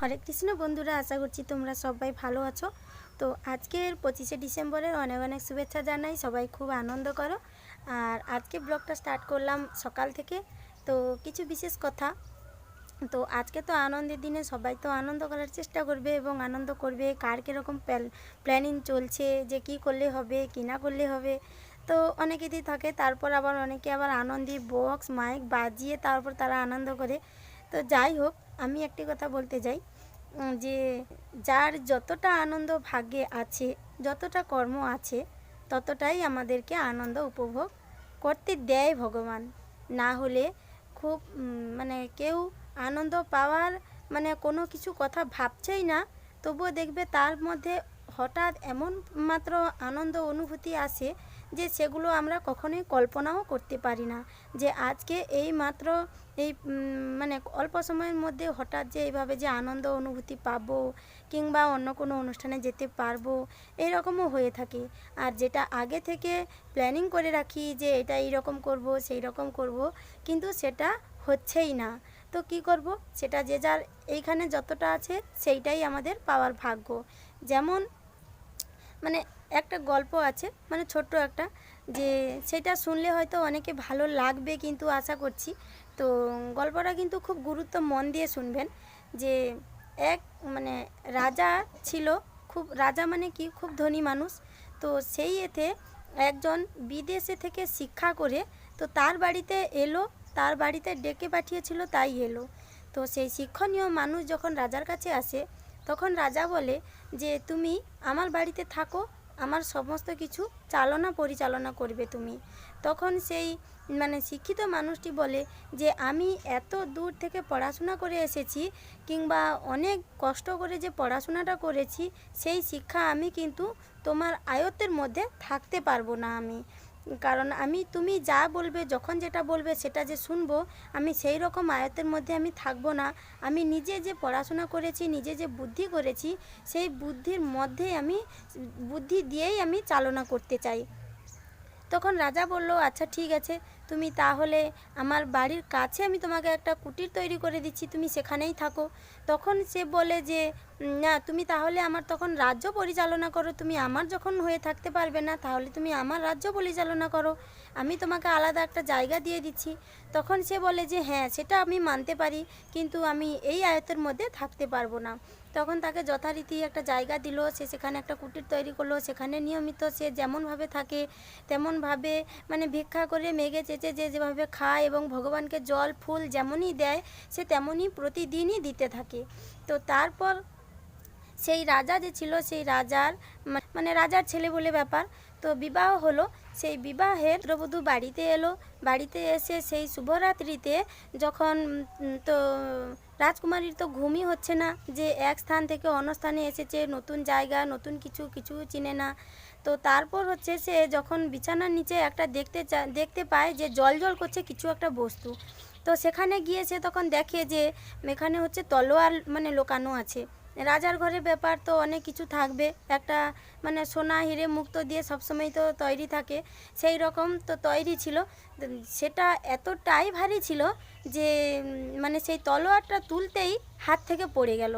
হরে কৃষ্ণ বন্ধুরা, আশা করছি তোমরা সবাই ভালো আছো। তো আজকের পঁচিশে ডিসেম্বরের অনেক অনেক শুভেচ্ছা জানাই, সবাই খুব আনন্দ করো। আর আজকে ব্লগটা স্টার্ট করলাম সকাল থেকে, তো কিছু বিশেষ কথা। তো আজকে তো আনন্দের দিনে সবাই তো আনন্দ করার চেষ্টা করবে এবং আনন্দ করবে, কার কীরকম প্ল্যানিং চলছে, যে কি করলে হবে, কি না করলে হবে। তো অনেকেরই থাকে, তারপর আবার অনেকে আবার আনন্দে বক্স মাইক বাজিয়ে তারপর তারা আনন্দ করে। তো যাই হোক আমি একটি কথা বলতে উম, যে যার যতটা আনন্দ ভাগ্যে আছে যতটা কর্ম আছে ততটাই আমাদেরকে আনন্দ উপভোগ করতে দেয় ভগবান। না হলে খুব মানে কেউ আনন্দ পাওয়ার মানে কোনো কিছু কথা ভাবছেই না তবুও দেখবে তার মধ্যে হঠাৎ এমন মাত্র আনন্দ অনুভূতি আসে যে সেগুলো আমরা কখনোই কল্পনাও করতে পারি না। যে আজকে এই মাত্র এই মানে অল্প সময়ের মধ্যে হঠাৎ যে এইভাবে যে আনন্দ অনুভূতি পাবো কিংবা অন্য কোনো অনুষ্ঠানে যেতে পারব, এরকমও হয়ে থাকে। আর যেটা আগে থেকে প্ল্যানিং করে রাখি যে এটা এইরকম করব সেই রকম করব, কিন্তু সেটা হচ্ছেই না। তো কি করব? সেটা যে যার এইখানে যতটা আছে সেইটাই আমাদের পাওয়ার ভাগ্য। যেমন মানে একটা গল্প আছে মানে ছোট্ট একটা, যে সেটা শুনলে হয়তো অনেকে ভালো লাগবে কিন্তু আশা করছি। তো গল্পটা কিন্তু খুব গুরুত্ব মন দিয়ে শুনবেন, যে এক মানে রাজা ছিল খুব, রাজা মানে কি? খুব ধনী মানুষ। তো সেই এতে একজন বিদেশে থেকে শিক্ষা করে, তো তার বাড়িতে এলো, তার বাড়িতে ডেকে পাঠিয়েছিল, তাই এলো। তো সেই শিক্ষণীয় মানুষ যখন রাজার কাছে আসে, তখন রাজা বলে যে, তুমি আমার বাড়িতে থাকো আমার সমস্ত কিছু চালনা পরিচালনা করবে তুমি। তখন সেই মানে শিক্ষিত মানুষটি বলে যে, আমি এত দূর থেকে পড়াশোনা করে এসেছি কিংবা অনেক কষ্ট করে যে পড়াশোনাটা করেছি, সেই শিক্ষা আমি কিন্তু তোমার আয়ত্তের মধ্যে থাকতে পারব না আমি। কারণ আমি, তুমি যা বলবে, যখন যেটা বলবে, সেটা যে শুনব, আমি সেই রকম আয়তের মধ্যে আমি থাকব না। আমি নিজে যে পড়াশোনা করেছি, নিজে যে বুদ্ধি করেছি, সেই বুদ্ধির মধ্যে আমি, বুদ্ধি দিয়েই আমি চালনা করতে চাই। তখন রাজা বলল আচ্ছা ঠিক আছে, তুমি তাহলে আমার বাড়ির কাছে আমি তোমাকে একটা কুটির তৈরি করে দিচ্ছি, তুমি সেখানেই থাকো। তখন সে বলে যে না, তুমি তাহলে আমার তখন রাজ্য পরিচালনা করো। তুমি আমার যখন হয়ে থাকতে পারবে না, তাহলে তুমি আমার রাজ্য পরিচালনা করো। আমি তোমাকে আলাদা একটা জায়গা দিয়ে দিচ্ছি। তখন সে বলে যে হ্যাঁ সেটা আমি মানতে পারি, কিন্তু আমি এই আয়তের মধ্যে থাকতে পারব না। তখন তাকে যথারীতি একটা জায়গা দিল, সে সেখানে একটা কুটির তৈরি করল। সেখানে নিয়মিত সে যেমনভাবে থাকে, তেমনভাবে মানে ভিক্ষা করে মেঘে চেঁচে যে, যেভাবে খায় এবং ভগবানকে জল, ফুল যেমনই দেয়, সে তেমনই প্রতিদিনই দিতে থাকে। তো তারপর সেই রাজা যে ছিল, সেই রাজার মানে রাজার ছেলে বলে ব্যাপার। তো বিবাহ হলো। সেই বিবাহে দ্রবধূ বাড়িতে এলো। বাড়িতে এসে সেই শুভরাত্রিতে যখন তো রাজকুমারীর তো ঘুমই হচ্ছে না, যে এক স্থান থেকে অন্য স্থানে এসেছে, নতুন জায়গা, নতুন কিছু কিছু চিনে না। তো তারপর হচ্ছে সে যখন বিছানার নিচে একটা দেখতে দেখতে পায় যে জল জল করছে কিছু একটা বস্তু। তো সেখানে গিয়ে সে তখন দেখে যে এখানে হচ্ছে তলোয়ার মানে লোকানো আছে। রাজার ঘরের ব্যাপার তো অনেক কিছু থাকবে। একটা মানে সোনা, হিরে, মুক্ত দিয়ে সবসময় তো তৈরি থাকে। সেই রকম তো তৈরি ছিল। সেটা এতটাই ভারী ছিল যে মানে সেই তলোয়ারটা তুলতেই হাত থেকে পড়ে গেল।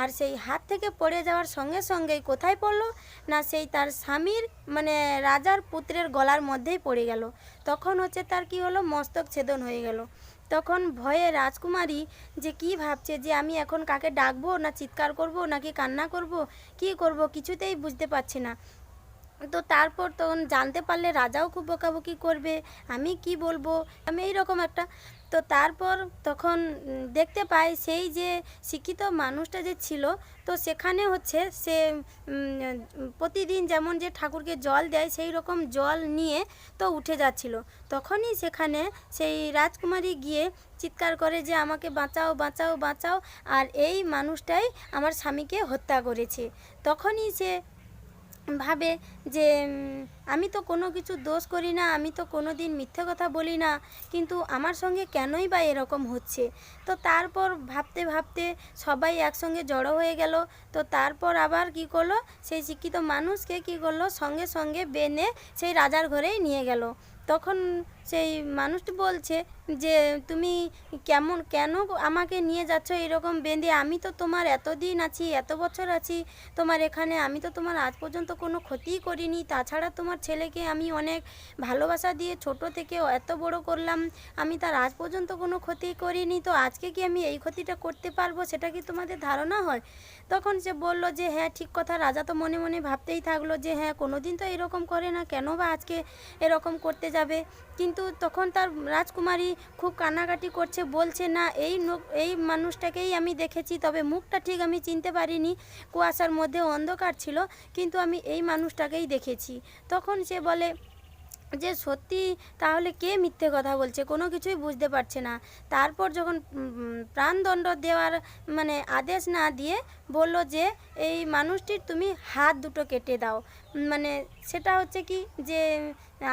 আর সেই হাত থেকে পড়ে যাওয়ার সঙ্গে সঙ্গেই কোথায় পড়ল? না সেই তার স্বামীর মানে রাজার পুত্রের গলার মধ্যেই পড়ে গেল। তখন হচ্ছে তার কি হলো? মস্তক ছেদন হয়ে গেল। তখন ভয়ে রাজকুমারী যে কি ভাবছে যে আমি এখন কাকে ডাকবো না চিৎকার করব নাকি কান্না করব, কি করব কিছুতেই বুঝতে পারছি না। তো তারপর তখন জানতে পারলে রাজাও খুব বকাবকি করবে, আমি কি বলব? আমি এইরকম একটা তো তারপর তখন দেখতে পাই সেই যে শিক্ষিত মানুষটা যে ছিল, তো সেখানে হচ্ছে সে প্রতিদিন যেমন যে ঠাকুরকে জল দেয়, সেই রকম জল নিয়ে তো উঠে যাচ্ছিল। তখনই সেখানে সেই রাজকুমারী গিয়ে চিৎকার করে যে, আমাকে বাঁচাও বাঁচাও বাঁচাও। আর এই মানুষটাই আমার স্বামীকে হত্যা করেছে। তখনই সে ভাবে যে আমি তো কোনো কিছু দোষ করি না, আমি তো কোনো দিন মিথ্যে কথা বলি না, কিন্তু আমার সঙ্গে কেনই বা এরকম হচ্ছে? তো তারপর ভাবতে ভাবতে সবাই একসঙ্গে জড়ো হয়ে গেল, তো তারপর আবার কি করল? সেই শিক্ষিত মানুষকে কি করল? সঙ্গে সঙ্গে বেনে সেই রাজার ঘরেই নিয়ে গেল। তখন সেই মানুষটি বলছে যে, তুমি কেমন, কেন আমাকে নিয়ে যাচ্ছ এরকম বেঁধে? আমি তো তোমার এতদিন আছি, এত বছর আছি, তোমার এখানে আমি তো তোমার আজ পর্যন্ত কোনো ক্ষতিই করিনি। তাছাড়া তোমার ছেলেকে আমি অনেক ভালোবাসা দিয়ে ছোট থেকে এত বড় করলাম, আমি তার আজ পর্যন্ত কোনো ক্ষতি করিনি। তো আজকে কি আমি এই ক্ষতিটা করতে পারব? সেটা কি তোমাদের ধারণা হয়? তখন সে বলল যে হ্যাঁ ঠিক কথা। রাজা তো মনে মনে ভাবতেই থাকল যে হ্যাঁ কোনোদিন তো এরকম করে না। কেন বা আজকে এরকম করতে যাবে? কিন্তু তখন তার রাজকুমারী খুব কান্নাকাটি করছে, বলছে, না, এই এই মানুষটাকেই আমি দেখেছি, তবে মুখটা ঠিক আমি চিনতে পারিনি। কুয়াশার মধ্যে অন্ধকার ছিল, কিন্তু আমি এই মানুষটাকেই দেখেছি। তখন সে বলে যে সত্যি তাহলে কে মিথ্যে কথা বলছে? কোনো কিছুই বুঝতে পারছে না। তারপর যখন প্রাণদণ্ড দেওয়ার মানে আদেশ না দিয়ে বলল যে, এই মানুষটির তুমি হাত দুটো কেটে দাও। মানে সেটা হচ্ছে কি যে,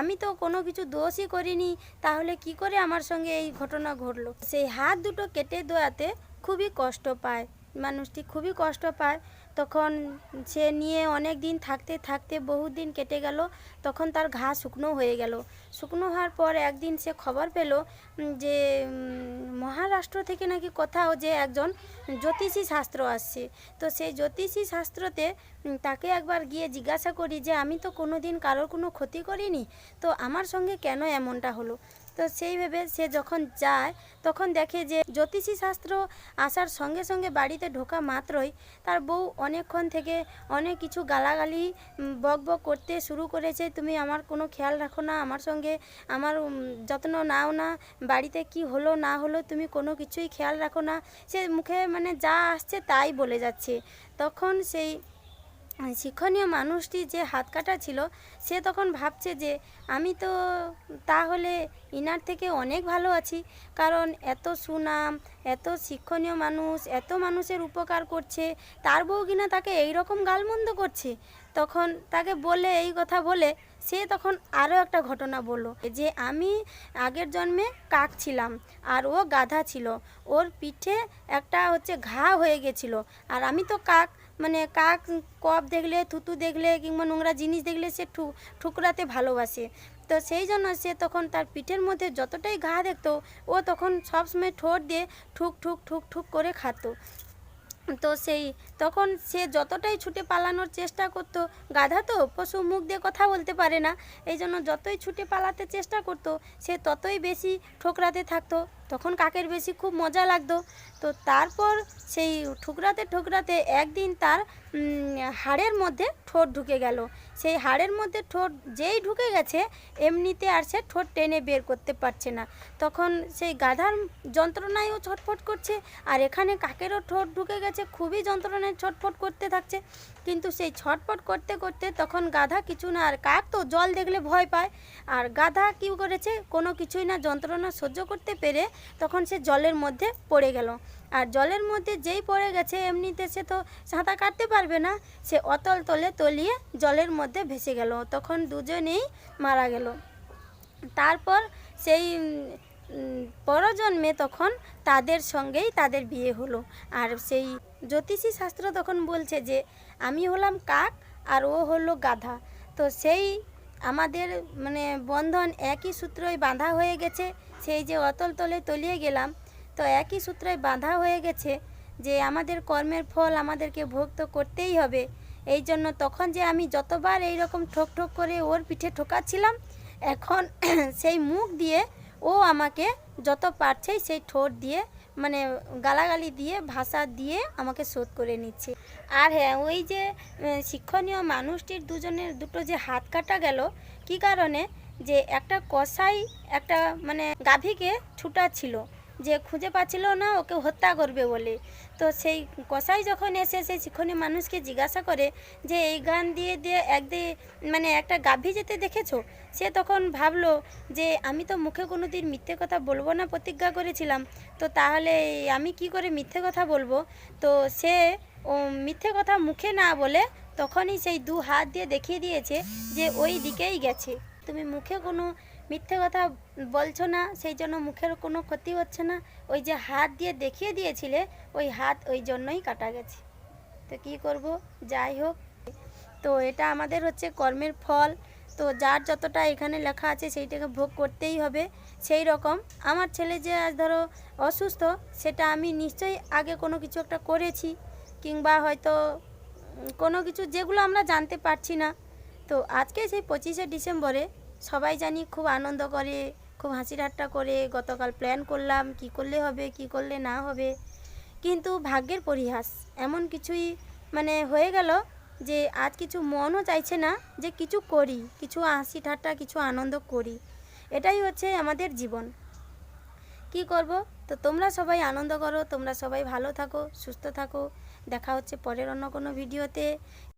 আমি তো কোনো কিছু দোষই করিনি, তাহলে কি করে আমার সঙ্গে এই ঘটনা ঘটলো? সেই হাত দুটো কেটে দেওয়াতে খুবই কষ্ট পায়। মানুষটি খুবই কষ্ট পায়। তখন সে নিয়ে অনেক দিন থাকতে থাকতে বহু দিন কেটে গেল, তখন তার ঘা শুকনো হয়ে গেল। শুকনো হওয়ার পর একদিন সে খবর পেল যে মহারাষ্ট্র থেকে নাকি কোথাও যে একজন জ্যোতিষী শাস্ত্র আসছে। তো সেই জ্যোতিষী শাস্ত্রতে তাকে একবার গিয়ে জিজ্ঞাসা করি যে, আমি তো কোনো দিন কারোর কোনো ক্ষতি করিনি? তো আমার সঙ্গে কেন এমনটা হলো? তো সেই ভেবে সে যখন যায়, তখন দেখে যে জ্যোতিষী শাস্ত্র আসার সঙ্গে সঙ্গে বাড়িতে ঢোকা মাত্রই তার বউ অনেকক্ষণ থেকে অনেক কিছু গালাগালি বক বক করতে শুরু করেছে, তুমি আমার কোনো খেয়াল রাখো না, আমার সঙ্গে আমার যত্ন নাও না, বাড়িতে কি হলো না হলো তুমি কোনো কিছুই খেয়াল রাখো না। সে মুখে মানে যা আসছে তাই বলে যাচ্ছে। তখন সেই শিক্ষণীয় মানুষটি যে হাত কাটা ছিল, সে তখন ভাবছে যে, আমি তো তাহলে ইনার থেকে অনেক ভালো আছি। কারণ এত সুনাম, এত শিক্ষণীয় মানুষ, এত মানুষের উপকার করছে, তার বউ কিনা তাকে এইরকম গালমন্দ করছে? তখন তাকে বলে, এই কথা বলে সে তখন আরও একটা ঘটনা বলল যে আমি আগের জন্মে কাক ছিলাম আর ও গাধা ছিল। ওর পিঠে একটা হচ্ছে ঘা হয়ে গেছিল। আর আমি তো কাক মানে কাক কপ দেখলে, থুতু দেখলে কিংবা নোংরা জিনিস দেখলে সে ঠুকরাতে ভালোবাসে। তো সেই জন্য সে তখন তার পিঠের মধ্যে যতটাই ঘা দেখতো, ও তখন সবসময় ঠোঁট দিয়ে ঠুক ঠুক ঠুক ঠুক করে খাতো। তো সেই তখন সে যতটাই ছুটে পালানোর চেষ্টা করতো, গাধা তো, পশু মুখ দিয়ে কথা বলতে পারে না। এই জন্য যতই ছুটে পালাতে চেষ্টা করতো, সে ততই বেশি ঠোকরাতে থাকতো। তখন কাকের বেশি খুব মজা লাগতো। তো তারপর সেই ঠুকরাতে ঠুকরাতে একদিন তার হাড়ের মধ্যে ঠোঁট ঢুকে গেল। সেই হাড়ের মধ্যে ঠোঁট যেই ঢুকে গেছে, এমনিতে আর সে ঠোঁট টেনে বের করতে পারছে না। তখন সেই গাধার যন্ত্রণায়ও ছটফট করছে, আর এখানে কাকেরও ঠোঁট ঢুকে গেছে, খুবই যন্ত্রণায় ছটফট করতে থাকছে। কিন্তু সেই ছটফট করতে করতে তখন গাধা কিছু না, আর কাক তো জল দেখলে ভয় পায়। আর গাধা কী করেছে, কোনো কিছুই না, যন্ত্রণা সহ্য করতে পেরে তখন সে জলের মধ্যে পড়ে গেল। আর জলের মধ্যে যেই পড়ে গেছে, এমনিতে সে তো সাঁতার কাটতে পারবে না। সে অতল তলে তলিয়ে জলের মধ্যে ভেসে গেল। তখন দুজনেই মারা গেল। তারপর সেই পরজন্মে তখন তাদের সঙ্গেই তাদের বিয়ে হলো। আর সেই জ্যোতিষী শাস্ত্র তখন বলছে যে, আমি হলাম কাক আর ও হলো গাধা। তো সেই আমাদের মানে বন্ধন একই সূত্রই বাঁধা হয়ে গেছে, সেই যে অতল তলে তলিয়ে গেলাম, তো একই সূত্রে বাঁধা হয়ে গেছে যে আমাদের কর্মের ফল আমাদেরকে ভোগ তো করতেই হবে। এই জন্য তখন যে আমি যতবার এই রকম ঠোক ঠোক করে ওর পিঠে ঠোকাচ্ছিলাম, এখন সেই মুখ দিয়ে ও আমাকে যত পারছে সেই ঠোঁট দিয়ে মানে গালাগালি দিয়ে, ভাষা দিয়ে আমাকে শোধ করে নিচ্ছে। আর হ্যাঁ ওই যে শিক্ষণীয় মানুষটির দুজনের দুটো যে হাত কাটা গেল, কি কারণে? যে একটা কষাই একটা মানে গাভীকে ছুটাচ্ছিল। যে খুঁজে পাচ্ছিল না, ওকে হত্যা করবে বলে। তো সেই কষাই যখন এসে, সেই শিক্ষণীয় মানুষকে জিজ্ঞাসা করে যে, এই গান দিয়ে দিয়ে একদিন মানে একটা গাভী যেতে দেখেছ? সে তখন ভাবলো যে, আমি তো মুখে কোনো দিন মিথ্যে কথা বলব না, প্রতিজ্ঞা করেছিলাম। তো তাহলে আমি কি করে মিথ্যে কথা বলব? তো সে মিথ্যে কথা মুখে না বলে তখনই সেই দু হাত দিয়ে দেখিয়ে দিয়েছে যে, ওই দিকেই গেছে। তুমি মুখে কোনো মিথ্যে কথা বলছো না, সেই জন্য মুখের কোনো ক্ষতি হচ্ছে না। ওই যে হাত দিয়ে দেখিয়ে দিয়েছিলে, ওই হাত ওই জন্যই কাটা গেছে। তো কি করব? যাই হোক। তো এটা আমাদের হচ্ছে কর্মের ফল। তো যার যতটা এখানে লেখা আছে, সেইটাকে ভোগ করতেই হবে। সেই রকম। আমার ছেলে যে আজ ধরো অসুস্থ, সেটা আমি নিশ্চয়ই আগে কোনো কিছু একটা করেছি, কিংবা হয়তো কোনো কিছু যেগুলো আমরা জানতে পারছি না। তো আজকে সেই পঁচিশে ডিসেম্বরে সবাই জানি খুব আনন্দ করে, খুব হাসি ঠাট্টা করে, গতকাল প্ল্যান করলাম কি করলে হবে, কি করলে না হবে। কিন্তু ভাগ্যের পরিহাস, এমন কিছুই মানে হয়ে গেল যে আজ কিছু মনও চাইছে না যে কিছু করি, কিছু হাসি ঠাট্টা কিছু আনন্দ করি। এটাই হচ্ছে আমাদের জীবন। কি করব? তো তোমরা সবাই আনন্দ করো, তোমরা সবাই ভালো থাকো, সুস্থ থাকো। দেখা হচ্ছে পরের অন্য কোনো ভিডিওতে